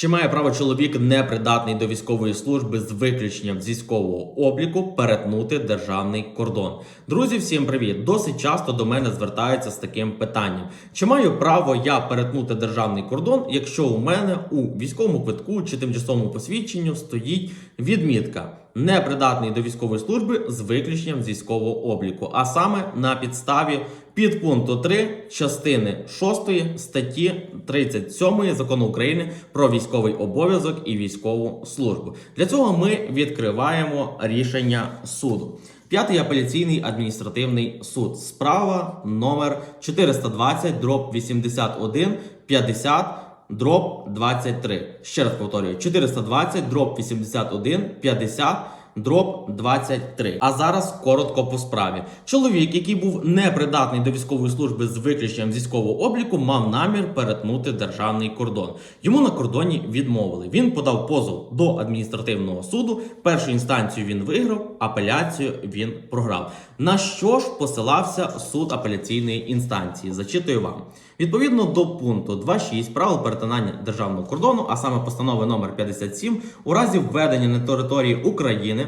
Чи має право чоловік непридатний до військової служби з виключенням військового обліку перетнути державний кордон? Друзі, всім привіт! Досить часто до мене звертаються з таким питанням: чи маю право я перетнути державний кордон, якщо у мене у військовому квитку чи тимчасовому посвідченню стоїть відмітка непридатний до військової служби з виключенням військового обліку, а саме на підставі підпункту 3 частини 6 статті 37 закону України про військовий обов'язок і військову службу. Для цього ми відкриваємо рішення суду. П'ятий апеляційний адміністративний суд. Справа номер 420 дроб 81 50 дроб 23. Ще раз повторюю: 420 дроб 81 50 Дроб 23. А зараз коротко по справі. Чоловік, який був непридатний до військової служби з виключенням військового обліку, мав намір перетнути державний кордон. Йому на кордоні відмовили. Він подав позов до адміністративного суду. Першу інстанцію він виграв, апеляцію він програв. На що ж посилався суд апеляційної інстанції? Зачитую вам. Відповідно до пункту 2.6 правил перетинання державного кордону, а саме постанови номер 57, у разі введення на території України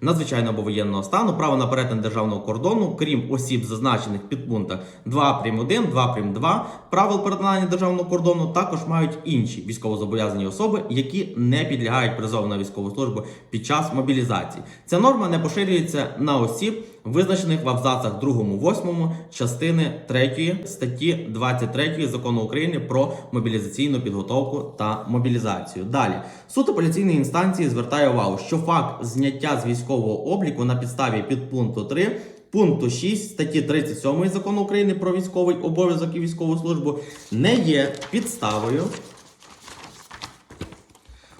надзвичайного воєнного стану право на перетин державного кордону, крім осіб, зазначених під пунктах 2 прим 1, 2 прим 2 правил перетинання державного кордону, також мають інші військовозобов'язані особи, які не підлягають призову на військову службу під час мобілізації. Ця норма не поширюється на осіб, визначених в абзацах 2-8 частини 3 статті 23 закону України про мобілізаційну підготовку та мобілізацію. Далі суд апеляційної інстанції звертає увагу, що факт зняття з військового обліку на підставі підпункту 3 Пункту 6 статті 37 закону України про військовий обов'язок і військову службу не є підставою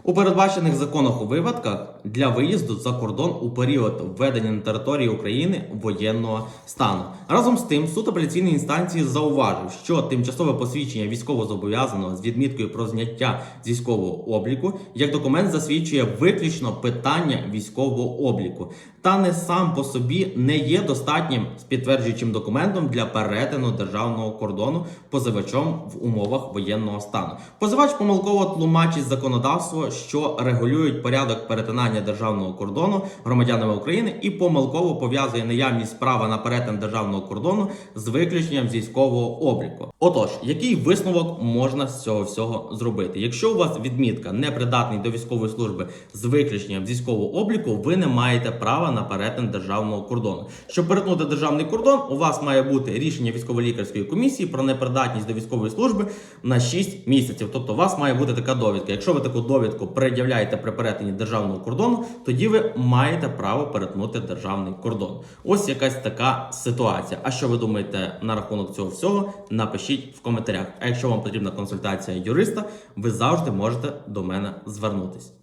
у передбачених законах у випадках для виїзду за кордон у період введення на території України воєнного стану. Разом з тим, суд апеляційної інстанції зауважив, що тимчасове посвідчення військовозобов'язаного з відміткою про зняття військового обліку як документ засвідчує виключно питання військового обліку, та не сам по собі не є достатнім підтверджуючим документом для перетину державного кордону позивачом в умовах воєнного стану. Позивач помилково тлумачить законодавство, що регулюють порядок перетинання державного кордону громадянами України, і помилково пов'язує наявність права на перетин державного кордону з виключенням військового обліку. Отож, який висновок можна з цього всього зробити? Якщо у вас відмітка непридатний до військової служби з виключенням військового обліку, ви не маєте права на перетин державного кордону. Щоб перетнути державний кордон, у вас має бути рішення військово-лікарської комісії про непридатність до військової служби на 6 місяців. Тобто, у вас має бути така довідка. Якщо ви таку довідку пред'являєте при перетині державного кордону, тоді ви маєте право перетнути державний кордон. Ось якась така ситуація. А що ви думаєте на рахунок цього всього? Напишіть в коментарях. А якщо вам потрібна консультація юриста, ви завжди можете до мене звернутись.